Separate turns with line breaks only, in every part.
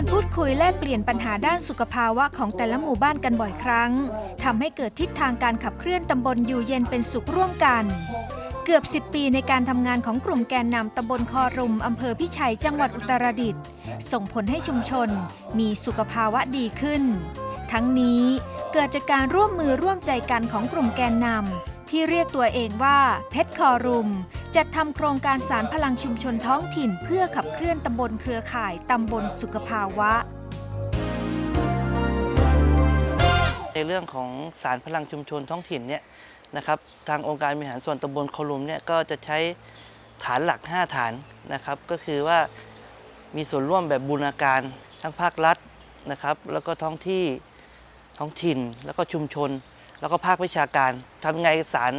การพูดคุยแลกเปลี่ยนปัญหาด้านสุขภาวะของแต่ละหมู่บ้านกันบ่อยครั้งทำให้เกิดทิศทางการขับเคลื่อนตำบลอยู่เย็นเป็นสุขร่วมกัน เกือบ 10 ปีในการทำงานของกลุ่มแกนนำตำบลคอรุมอำเภอพิชัยจังหวัดอุตรดิตถ์ส่งผลให้ชุมชนมีสุขภาวะดีขึ้น ทั้งนี้เกิดจากการร่วมมือร่วมใจกันของกลุ่มแกนนำที่เรียกตัวเองว่าเพชรคอรุม จัดทำโครงการสารพลังชุมชนท้องถิ่น เพื่อขับเคลื่อนตำบลเครือข่ายตำบลสุขภาวะ
ในเรื่องของสารพลังชุมชนท้องถิ่นเนี่ยนะครับทางองค์การบริหารส่วนตำบลโคลุมเนี่ยก็จะใช้ฐานหลัก 5 ฐานนะครับ ก็คือว่ามีส่วนร่วมแบบบูรณาการทั้งภาครัฐนะครับ แล้วก็ท้องที่ท้องถิ่นแล้วก็ชุมชน แล้วก็ภาควิชาการทำไงสาร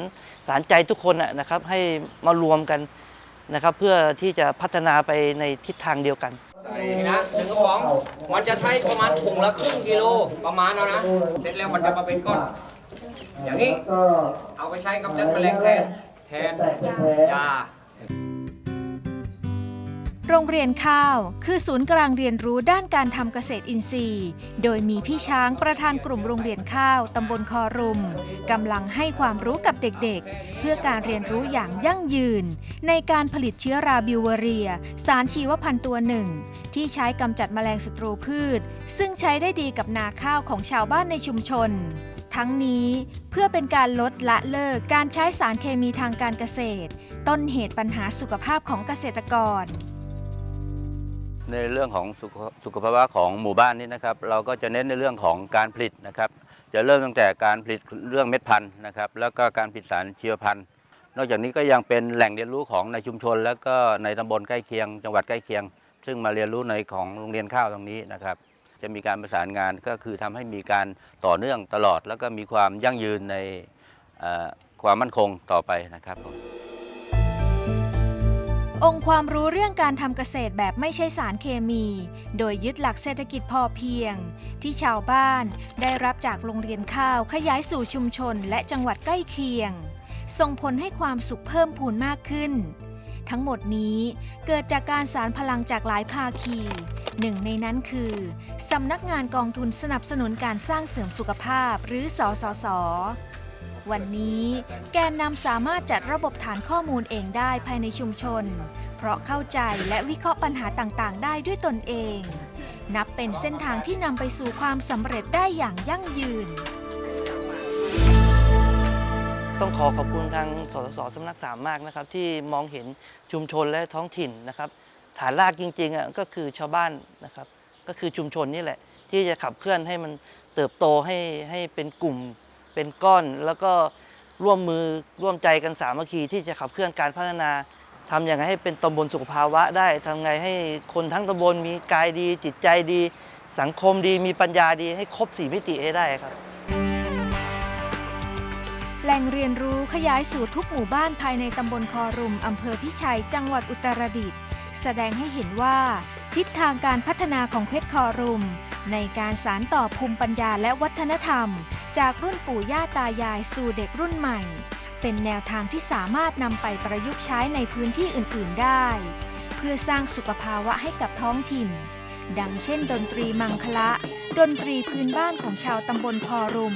สารใจทุกคนนะนะครับให้มารวมกันนะครับเพื่อที่จะพัฒนาไปในทิศทางเดียวกัน
ใส่นะหนึ่งกระป๋องมันจะใช้ประมาณถุงละครึ่งกิโลประมาณเอานะเสร็จแล้วมันจะมาเป็นก้อน อย่างนี้เอาไปใช้กำจัดแมลงแทนแทนยา
โรงเรียนข้าว คือศูนย์กลางเรียนรู้ด้านการทำเกษตรอินทรีย์ โดยมีพี่ช้างประธานกลุ่มโรงเรียนข้าวตำบลคอรุมกำลังให้ความรู้กับเด็กๆ เพื่อการเรียนรู้อย่างยั่งยืน ในการผลิตเชื้อราบิวเวอเรีย สารชีวพันธุ์ตัวหนึ่ง ที่ใช้กำจัดแมลงศัตรูพืช ซึ่งใช้ได้ดีกับนาข้าวของชาวบ้านในชุมชน ทั้งนี้เพื่อเป็นการลดละเลิกการใช้สารเคมีทางการเกษตร ต้นเหตุปัญหาสุขภาพของเกษตรกร
ในเรื่องของสุขภาวะของหมู่บ้านนี้นะครับ เราก็จะเน้นในเรื่องของการผลิตนะครับ จะเริ่มตั้งแต่การผลิตเรื่องเม็ดพันธุ์นะครับ แล้วก็การผลิตสารชีวพันธุ์ นอกจากนี้ก็ยังเป็นแหล่งเรียนรู้ของในชุมชน แล้วก็ในตำบลใกล้เคียง จังหวัดใกล้เคียง ซึ่งมาเรียนรู้ในของโรงเรียนข้าวตรงนี้นะครับ จะมีการประสานงานก็คือทำให้มีการต่อเนื่องตลอด แล้วก็มีความยั่งยืนในความมั่นคงต่อไปนะครับ
องค์ความรู้เรื่องการทำเกษตรแบบไม่ใช่สารเคมี โดยยึดหลักเศรษฐกิจพอเพียง ที่ชาวบ้านได้รับจากโรงเรียนข้าวขยายสู่ชุมชนและจังหวัดใกล้เคียง ส่งผลให้ความสุขเพิ่มพูนมากขึ้น ทั้งหมดนี้เกิดจากการสารพลังจากหลายภาคี หนึ่งในนั้นคือสำนักงานกองทุนสนับสนุนการสร้างเสริมสุขภาพหรือสสส วันนี้แกนนำสามารถจัดระบบฐานข้อมูลเองได้ภายในชุมชน เพราะเข้าใจและวิเคราะห์ปัญหาต่างๆ ได้ด้วยตนเอง นับเป็นเส้นทางที่นำไปสู่ความสำเร็จได้อย่างยั่งยืน
ต้องขอขอบคุณทางสสสสำนักสามมากนะครับ ที่มองเห็นชุมชนและท้องถิ่นนะครับ ฐานรากจริงๆอะก็คือชาวบ้านนะครับ ก็คือชุมชนนี่แหละ ที่จะขับเคลื่อนให้มันเติบโตให้ให้เป็นกลุ่ม เป็นก้อน แล้วก็ร่วมมือร่วมใจกันสามัคคีที่จะขับเคลื่อนการพัฒนาทำอย่างไรให้เป็นตำบลสุขภาวะได้ทำไงให้คนทั้งตำบลมีกายดี จิตใจดี สังคมดีมีปัญญาดีให้ครบสี่มิติให้ได้ครับ
แหล่งเรียนรู้ขยายสู่ทุกหมู่บ้านภายในตำบลคอรุมอำเภอพิชัย จังหวัดอุตรดิตถ์แสดงให้เห็นว่า ทิศทางการพัฒนาของเพชรคอรุม ในการสานต่อภูมิปัญญาและวัฒนธรรม จากรุ่นปู่ย่าตายายสู่เด็กรุ่นใหม่ เป็นแนวทางที่สามารถนำไปประยุกต์ใช้ในพื้นที่อื่น ๆ ได้ เพื่อสร้างสุขภาวะให้กับท้องถิ่น ดังเช่น ดนตรีมังคละ ดนตรีพื้นบ้านของชาวตำบลคอรุม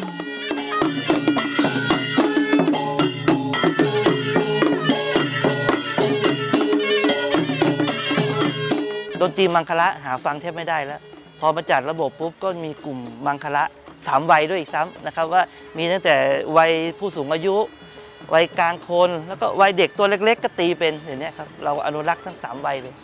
ดนตรีมังคละหาฟังแทบไม่ได้แล้ว พอมาจัดระบบปุ๊บก็มีกลุ่มมังคละสามวัยด้วยอีกซ้ำนะครับว่ามีตั้งแต่วัยผู้สูงอายุวัยกลางคน แล้วก็วัยเด็กตัวเล็ก ๆ ก็ตีเป็นอย่างนี้ครับเราอนุรักษ์ทั้งสามวัยเลย